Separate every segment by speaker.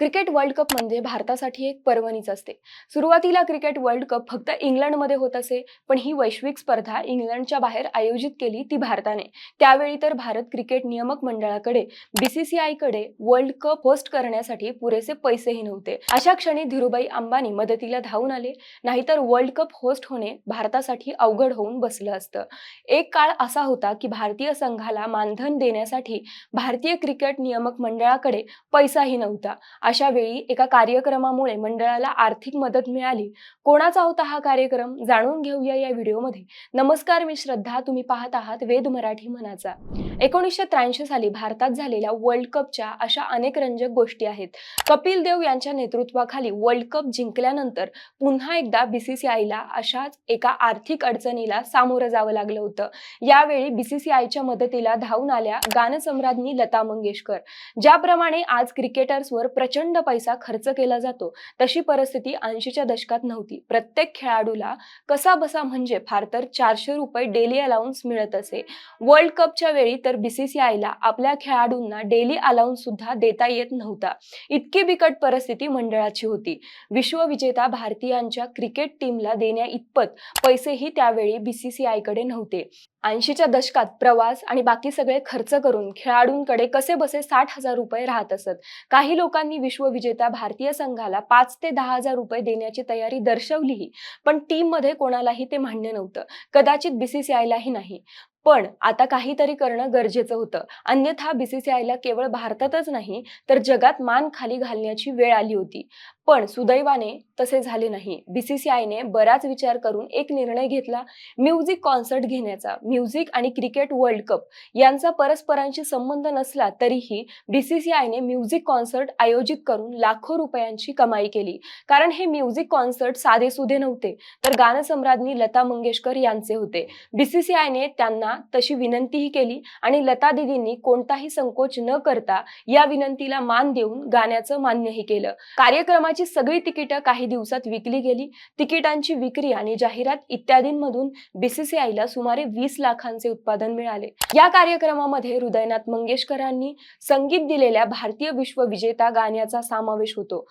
Speaker 1: Cricket world cup म्हणजे भारतासाठी एक पर्वणीच असते. सुरुवातीला क्रिकेट वर्ल्ड कप फक्त इंग्लंडमध्ये होत असे पण ही वैश्विक स्पर्धा इंग्लंडच्या बाहेर आयोजित केली ती भारताने. त्यावेळी तर भारत क्रिकेट नियामक मंडळाकडे बीसीसीआयकडे वर्ल्ड कप होस्ट करण्यासाठी पुरेसे पैसेही नव्हते. अशा क्षणी धीरुबाई अंबानी मदतीला धावून आले नाहीतर वर्ल्ड कप होस्ट होणे भारतासाठी अवघड होऊन बसलं असतं. एक काळ असा होता की भारतीय संघाला मानधन देण्यासाठी भारतीय क्रिकेट नियामक मंडळाकडे पैसाही नव्हता. अशा वेळी एका कार्यक्रमामुळे मंडळाला आर्थिक मदत मिळाली. कोणाचा होता हा कार्यक्रम जाणून घेऊया या व्हिडिओमध्ये. नमस्कार मी श्रद्धा. तुम्ही पाहत आहात वेद मराठी मनाचा. एकोणीसशे त्र्याऐंशी साली भारतात झालेल्या वर्ल्ड कपच्या अशा अनेक रंजक गोष्टी आहेत. कपिल देव यांच्या नेतृत्वाखाली वर्ल्ड कप जिंकल्यानंतर पुन्हा एकदा बीसीसीआयला अशाच एका आर्थिक अडचणीला सामोरं जावं लागलं होतं. यावेळी बीसीसीआयच्या मदतीला धावून आल्या गानसम्राज्ञी लता मंगेशकर. ज्याप्रमाणे आज क्रिकेटर्सवर प्रचंड प्रचंड पैसा खर्च केला जातो. तशी परिस्थिती ऐंशीच्या दशकात नव्हती. प्रत्येक खेळाडूला कसा बसा म्हणजे फार तर चारशे रुपये डेली अलाउन्स मिळत असे. वर्ल्ड कपच्या वेळी तर बीसीसीआयला आपल्या खेळाडूंना डेली अलाउन्स सुद्धा देता येत नव्हता. इतकी बिकट परिस्थिती मंडळाची होती. विश्वविजेता भारतीयांच्या क्रिकेट टीमला देण्या इतपत पैसेही त्यावेळी बीसीसीआयकडे नव्हते. ऐंशीच्या दशकात प्रवास आणि बाकी सगळे खर्च करून खेळाडूंकडे कसे बसे साठ हजार रुपये राहत असत. काही लोकांनी विश्वविजेता भारतीय संघाला पाच ते दहा हजार रुपये देण्याची तयारी दर्शवलीही पण टीममध्ये कोणालाही ते मान्य नव्हतं. कदाचित बीसीसीआयलाही नाही. पण आता काहीतरी करणं गरजेचं होतं. अन्यथा बीसीसीआयला केवळ भारतातच नाही तर जगात मान खाली घालण्याची वेळ आली होती. पण सुदैवाने तसे झाले नाही. बीसीसीआयने बराच विचार करून एक निर्णय घेतला म्युझिक कॉन्सर्ट घेण्याचा. म्युझिक आणि क्रिकेट वर्ल्ड कप यांचा परस्परांशी संबंध नसला तरीही बीसीसीआयने म्युझिक कॉन्सर्ट आयोजित करून लाखो रुपयांची कमाई केली. कारण हे म्युझिक कॉन्सर्ट साधेसुधे नव्हते तर गानसम्राज्ञी लता मंगेशकर यांचे होते. बीसीसीआयने त्यांना तशी विनंतीही केली आणि लता दिदींनी कोणताही संकोच न करता या विनंतीला मान देऊन गाण्याचं मान्यही केलं. कार्यक्रमाची सगळी तिकीटं काही दिवसात विकली गेली. तिकिटांची विक्री आणि जाहिरात इत्यादींमधून बीसीसीआयला सुमारे वीस लाखांचे उत्पादन मिळाले. या कार्यक्रमामध्ये हृदयनाथ मंगेशकरांनी संगीत दिलेल्या भारतीय विश्वविजेता गाण्याचा समावेश होतो.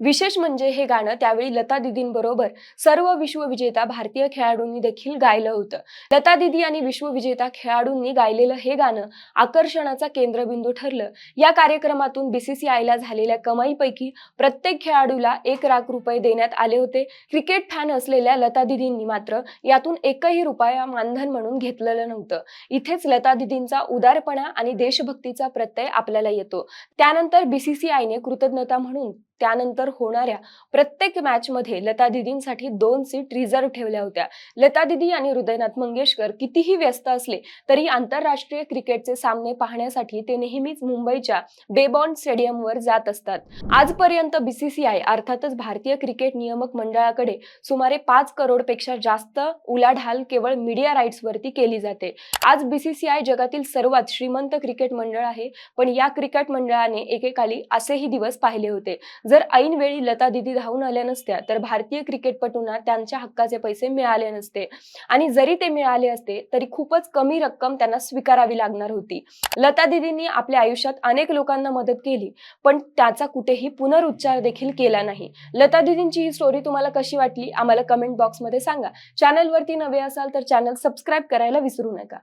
Speaker 1: विशेष म्हणजे हे गाणं त्यावेळी लता दिदींबरोबर सर्व विश्वविजेता भारतीय खेळाडूंनी देखील गायलं होतं. लता दिदी आणि विश्वविजेता खेळाडूंनी गायलेलं हे गाणं आकर्षणाचा केंद्रबिंदू ठरलं. या कार्यक्रमातून बीसीसीआयला झालेल्या कमाईपैकी प्रत्येक खेळाडूला एक लाख रुपये देण्यात आले होते. क्रिकेट फॅन असलेल्या लता दिदींनी मात्र यातून एकही रुपया मानधन म्हणून घेतलेलं नव्हतं. इथेच लता दिदींचा उदारपणा आणि देशभक्तीचा प्रत्यय आपल्याला येतो. त्यानंतर बीसीसीआयने कृतज्ञता म्हणून त्यानंतर होणाऱ्या प्रत्येक मॅच मध्ये लता दिदींसाठी दोन सीट रिझर्व्ह ठेवल्या होत्या. लता दिदी आणि हृदयनाथ मंगेशकर कितीही व्यस्त असले तरी आंतरराष्ट्रीय क्रिकेटचे सामने पाहण्यासाठी ते नेहमीच मुंबईच्या बेबॉन्ड स्टेडियमवर जात असतात. आजपर्यंत बीसीसीआय अर्थातच भारतीय क्रिकेट नियामक मंडळाकडे सुमारे पाच करोडपेक्षा जास्त उलाढाल केवळ मीडिया राईट्स वरती केली जाते. आज बीसीसीआय जगातील सर्वात श्रीमंत क्रिकेट मंडळ आहे पण या क्रिकेट मंडळाने एकेकाली असेही दिवस पाहिले होते. जर ऐन ऐन वेळी लता दिदी धावून आल्या नसत्या तर भारतीय क्रिकेटपटूंना त्यांच्या हक्काचे पैसे मिळाले नसते. आणि जरी ते मिळाले असते तरी खूपच कमी रक्कम त्यांना स्वीकारावी लागणार होती. लता दिदींनी आपल्या आयुष्यात अनेक लोकांना मदत केली पण त्याचा कुठेही पुनरुच्चार देखील केला नाही. लता दिदींची ही स्टोरी तुम्हाला कशी वाटली आम्हाला कमेंट बॉक्समध्ये सांगा. चॅनलवरती नवे असाल तर चॅनल सबस्क्राईब करायला विसरू नका.